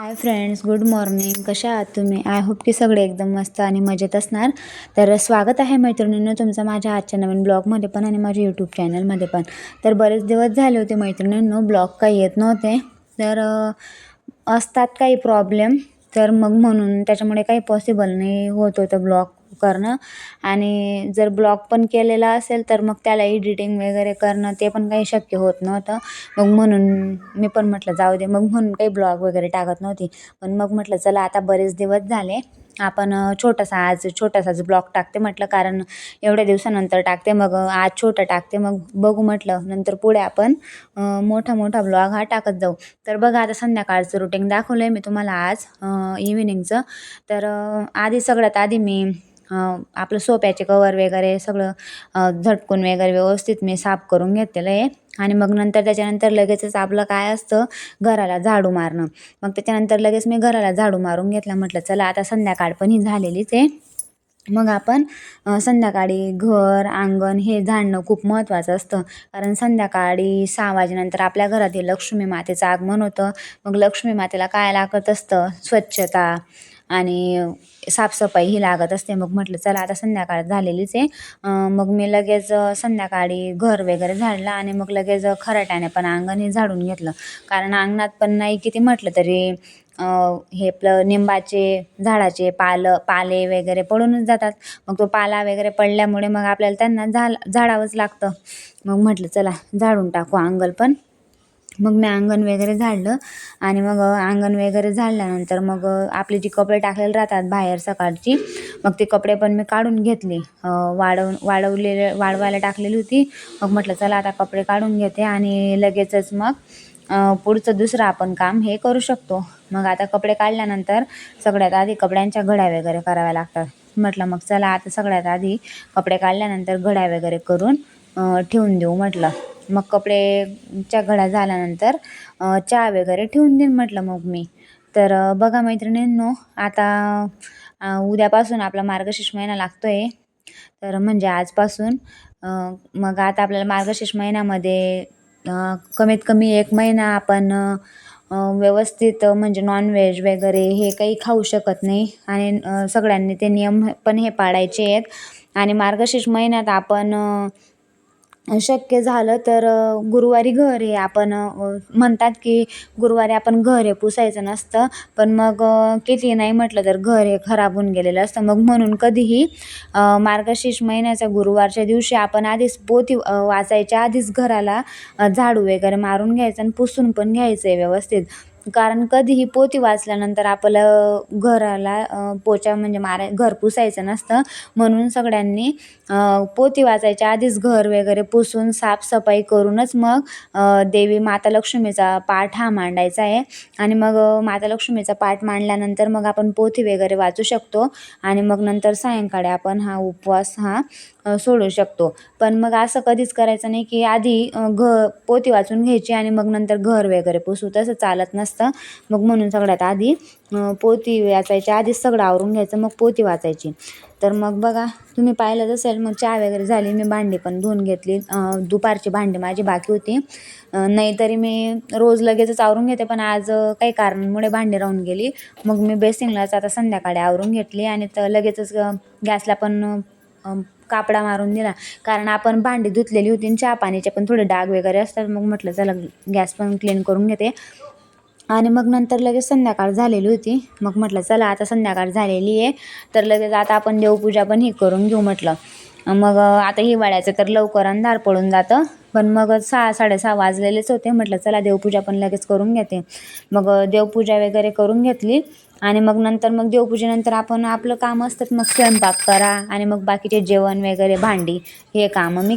Hi friends good morning कशा आहात तुम्ही? आय होप की सगळे एकदम मस्त आणि मजेत असणार. तर स्वागत आहे मैत्रिणींनो तुमचं माझ्या आजच्या नवीन ब्लॉगमध्ये पण आणि माझ्या यूट्यूब चॅनलमध्ये पण. तर बरेच दिवस झाले होते मैत्रिणींनो ब्लॉग काही येत नव्हते. तर असतात काही प्रॉब्लेम तर मग म्हणून त्याच्यामुळे काही पॉसिबल नाही होत होतं ब्लॉग करणं. आणि जर ब्लॉग पण केलेला असेल तर मग त्याला एडिटिंग वगैरे करणं ते पण काही शक्य होत नव्हतं. मग म्हणून मी पण म्हटलं जाऊ दे. मग म्हणून काही ब्लॉग वगैरे टाकत नव्हती. पण मग म्हटलं चला आता बरेच दिवस झाले. आपण छोटासा आज छोटासाच ब्लॉग टाकते. म्हटलं कारण एवढ्या दिवसानंतर टाकते मग आज छोटं टाकते. मग बघू म्हटलं नंतर पुढे आपण मोठा मोठा ब्लॉग हा टाकत जाऊ. तर बघा आता संध्याकाळचं रुटीन दाखवलं आहे मी तुम्हाला आज इव्हिनिंगचं तर आधी सगळ्यात आधी मी आपलं सोप्याचे कवर वगैरे सगळं झटकून वगैरे व्यवस्थित मी साफ करून घेतलेलं आहे. आणि मग नंतर त्याच्यानंतर लगेचच आपलं काय असतं घराला झाडू मारणं. मग त्याच्यानंतर लगेच मी घराला झाडू मारून घेतला. म्हटलं चला आता संध्याकाळ पण ही झालेलीच आहे. मग आपण संध्याकाळी घर अंगण हे झाडणं खूप महत्त्वाचं असतं. कारण संध्याकाळी सहा वाजेनंतर आपल्या घरातील लक्ष्मी मातेचं आगमन होतं. मग लक्ष्मी मातेला काय लागत असतं? स्वच्छता आणि साफसफाई ही लागत असते. मग म्हटलं चला आता संध्याकाळ झालेलीच आहे. मग मी लगेच संध्याकाळी घर वगैरे झाडलं आणि मग लगेच खराट्याने पण अंगण हे झाडून घेतलं. कारण अंगणात पण नाही किती म्हटलं तरी हे आपलं निंबाचे झाडाचे पालं पाले वगैरे पडूनच जातात. मग तो पाला वगैरे पडल्यामुळे मग आपल्याला त्यांना झाल झाडावंच लागतं. मग म्हटलं चला झाडून टाकू अंगण पण. मग मी अंगण वगैरे झाडलं आणि मग अंगण वगैरे झाडल्यानंतर मग आपले जे कपडे टाकलेले राहतात बाहेर सकाळची मग ते कपडे पण मी काढून घेतले. वाढव वाळव वाळवलेले वाळवायला टाकलेली होती. मग म्हटलं चला आता कपडे काढून घेते. आणि लगेचच मग पुढचं दुसरं आपण काम हे करू शकतो. मग आता कपडे काढल्यानंतर सगळ्यात आधी कपड्यांच्या घड्या वगैरे कराव्या लागतात. म्हटलं मग चला आता सगळ्यात आधी कपडे काढल्यानंतर घड्या वगैरे करून ठेवून देऊ म्हटलं. मग कपडेच्या घड्या झाल्यानंतर चहा वगैरे ठेवून देईन म्हटलं मग मी. तर बघा मैत्रिणींनो आता उद्यापासून आपला मार्गशीर्ष महिना लागतो आहे तर म्हणजे आजपासून मग आता आपल्याला मार्गशीर्ष महिन्यामध्ये कमीत कमी एक महिना आपण व्यवस्थित म्हणजे नॉनव्हेज वगैरे हे काही खाऊ शकत नाही. आणि सगळ्यांनी ते नियम पण हे पाळायचे आहेत. आणि मार्गशीर्ष महिन्यात आपण शक्य झालं तर गुरुवारी घर हे आपण म्हणतात की गुरुवारी आपण घर हे पुसायचं नसतं. पण मग किती नाही म्हटलं तर घर हे खराब होऊन गेलेलं असतं. मग म्हणून कधीही मार्गशीर्ष महिन्याच्या गुरुवारच्या दिवशी आपण आधीच पोथी वाचायच्या आधीच घराला झाडू वगैरे मारून घ्यायचं आणि पुसून पण घ्यायचं आहे व्यवस्थित. कारण कधीही पोथी वाचल्यानंतर आपलं घराला पोचा म्हणजे माराय घर पुसायचं नसतं. म्हणून सगळ्यांनी पोती पोथी वाचायच्या आधीच घर वगैरे पुसून साफसफाई करूनच मग देवी माता लक्ष्मीचा पाठ हा मांडायचा आहे. आणि मग माता लक्ष्मीचा पाठ मांडल्यानंतर मग आपण पोथी वगैरे वाचू शकतो. आणि मग नंतर सायंकाळी आपण हा उपवास हा सोडू शकतो. पण मग असं कधीच करायचं नाही की आधी घ पोथी वाचून घ्यायची आणि मग नंतर घर वगैरे पुसू. तसं चालत नसतं. मग म्हणून सगळ्यात आधी पोती वाचायची. वाचायच्या आधीच सगळं आवरून घ्यायचं मग पोती वाचायची. तर मग बघा तुम्ही पाहिलंच असेल मग चहा वगैरे झाली मी भांडी पण धुवून घेतली. दुपारची भांडी माझी बाकी होती. नाहीतरी मी रोज लगेचच आवरून घेते पण आज काही कारणामुळे भांडी राहून गेली. मग मी बेसिंगलाच आता संध्याकाळी आवरून घेतली आणि तर लगेचच गॅसला पण कापडा मारून दिला. कारण आपण भांडी धुतलेली होती आणि चहा पाण्याचे पण थोडे डाग वगैरे असतात. मग म्हटलं चला गॅस पण क्लीन करून घेते. आणि मग नंतर लगेच संध्याकाळ झालेली होती. मग म्हटलं चला आता संध्याकाळ झालेली आहे. तर लगेच आता आपण देवपूजा पण ही करून घेऊ म्हटलं. मग आता हिवाळ्याचं तर लवकर अंधार पडून जातं. पण मग सहा साडेसहा वाजलेलेच होते. म्हटलं चला देवपूजा पण लगेच करून घेते. मग देवपूजा वगैरे करून घेतली. आणि मग नंतर मग देवपूजेनंतर आपण आपलं काम असतात. मग स्वयंपाक करा आणि मग बाकीचे जेवण वगैरे भांडी हे कामं मी